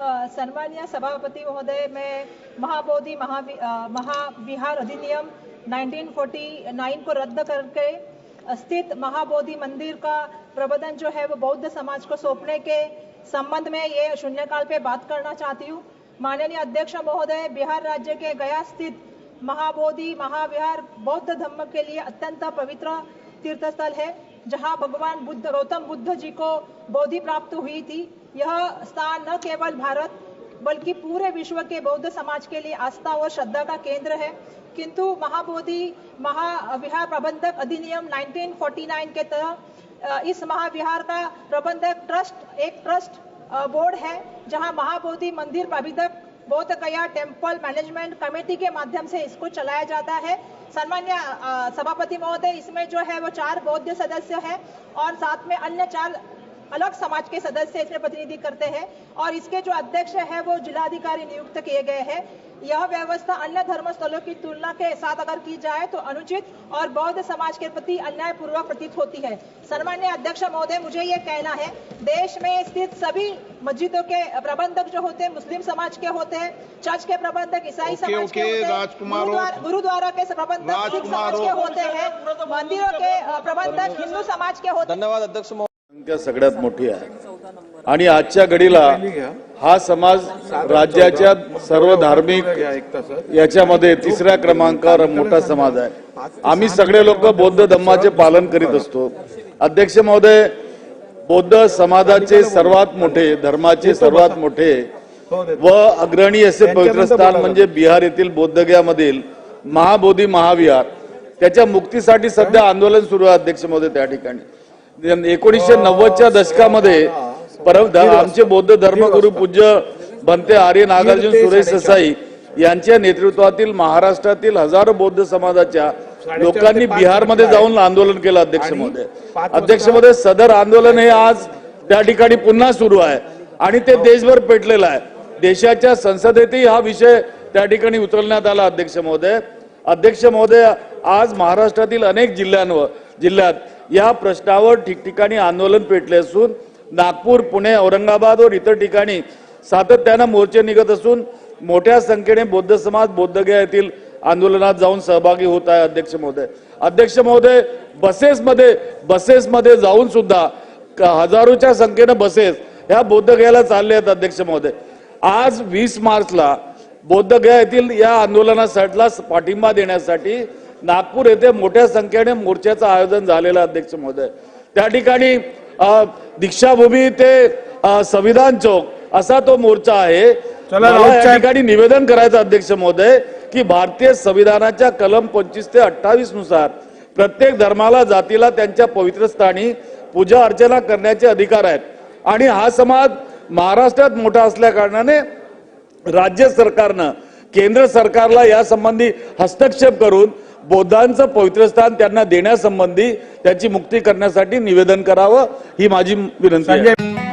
सन्मान्य सभापति महोदय, मैं महाबोधि महावि महाविहार अधिनियम 1949 को रद्द करके स्थित महाबोधि मंदिर का प्रबंधन जो है वो बौद्ध समाज को सौंपने के संबंध में ये शून्यकाल पे बात करना चाहती हूँ। माननीय अध्यक्ष महोदय, बिहार राज्य के गया स्थित महाबोधि महाविहार बौद्ध धर्म के लिए अत्यंत पवित्र तीर्थस्थल है। जहाँ भगवान बुद्ध, गौतम बुद्ध जी को बोधि प्राप्त हुई थी, यह स्थान न केवल भारत, बल्कि पूरे विश्व के बौद्ध समाज के लिए आस्था और श्रद्धा का केंद्र है। किंतु महाबोधि महाविहार प्रबंधक अधिनियम 1949 के तहत इस महाविहार का प्रबंधक ट्रस्ट, एक ट्रस्ट बोर्ड है, जहाँ महाबोधि मंदिर प्रबंधक बौद्ध कया टेंपल मैनेजमेंट कमेटी के माध्यम से इसको चलाया जाता है। सामान्य सभापति महोदय, इसमें जो है वो चार बौद्ध सदस्य हैं और साथ में अन्य चार अलग समाज के सदस्य इसमें प्रतिनिधि करते हैं और इसके जो अध्यक्ष है वो जिलाधिकारी नियुक्त किए गए हैं। यह व्यवस्था अन्य धर्म स्थलों की तुलना के साथ अगर की जाए तो अनुचित और बौद्ध समाज के प्रति अन्यायपूर्वक प्रतीत होती है। सम्मान्य अध्यक्ष महोदय मुझे ये कहना है देश में स्थित सभी मस्जिदों के प्रबंधक जो होते हैं मुस्लिम समाज के होते हैं चर्च के प्रबंधक ईसाई ओके, समाज के होते राजकुमार। गुरुद्वारा- के प्रबंधक सिख समाज के होते हैं मंदिरों के प्रबंधक हिंदू समाज के होते हैं। धन्यवाद अध्यक्ष संख्या सगळ्यात मोठी आहे. आणि आजच्या घडीला हा समाज राज्याच्या सर्व धार्मिक याच्यामध्ये तिसऱ्या क्रमांकावर मोठा समाज आहे. आम्ही सगळे लोक बौद्ध धम्माचे पालन करीत असतो. अध्यक्ष महोदय बौद्ध समाजाचे सर्वात मोठे धर्माचे सर्वात मोठे व अग्रणी असे पवित्र स्थान म्हणजे बिहार येथील बौद्धगयामधील महाबोधी महाविहार. त्याच्या मुक्तीसाठी सध्या आंदोलन सुरू आहे अध्यक्ष महोदय त्या ठिकाणी. एकोणीसशे नव्वदच्या दशकामध्ये परम आमचे बौद्ध धर्मगुरु पूज्य भंते आर्य नागार्जुन सुरेश ससाई यांच्या नेतृत्वातील महाराष्ट्रातील हजारो बौद्ध समाजाच्या लोकांनी बिहारमध्ये जाऊन आंदोलन केलं अध्यक्ष महोदय अध्यक्ष महोदय सदर आंदोलन हे आज त्या ठिकाणी पुन्हा सुरू आहे आणि ते देशभर पेटलेलं आहे. देशाच्या संसदेतही हा विषय त्या ठिकाणी उचलण्यात आला अध्यक्ष महोदय. अध्यक्ष महोदय आज महाराष्ट्रातील अनेक जिल्ह्यांवर जिल्ह्यात. या प्रश्नावर ठिकठिकाणी आंदोलन पेटले असून नागपूर पुणे औरंगाबाद व इतर ठिकाणी सातत्यानं मोर्चे निघत असून मोठ्या संख्येने बौद्ध समाज बौद्धगया येथील आंदोलनात जाऊन सहभागी होत आहे अध्यक्ष महोदय. अध्यक्ष महोदय बसेसमध्ये बसेसमध्ये जाऊन सुद्धा हजारोच्या संख्येनं बसेस ह्या बौद्धगयाला चालले आहेत अध्यक्ष महोदय. आज वीस मार्चला बौद्धगया येथील या आंदोलनासाठीला पाठिंबा देण्यासाठी नागपूर येथे मोठ्या संख्येने मोर्चाचं आयोजन झालेलं अध्यक्ष महोदय. त्या ठिकाणी दीक्षाभूमी ते संविधान चौक असा तो मोर्चा आहे. या. ठिकाणी निवेदन करायचं अध्यक्ष महोदय की भारतीय संविधानाच्या कलम पंचवीस ते अठ्ठावीसनुसार प्रत्येक धर्माला जातीला त्यांच्या पवित्र स्थानी पूजा अर्चना करण्याचे अधिकार आहेत. आणि हा समाज महाराष्ट्रात मोठा असल्या कारणाने राज्य सरकारनं केंद्र सरकारला यासंबंधी हस्तक्षेप करून बौद्धांचं पवित्र स्थान त्यांना देण्यासंबंधी त्याची मुक्ती करण्यासाठी निवेदन करावं ही माझी विनंती आहे.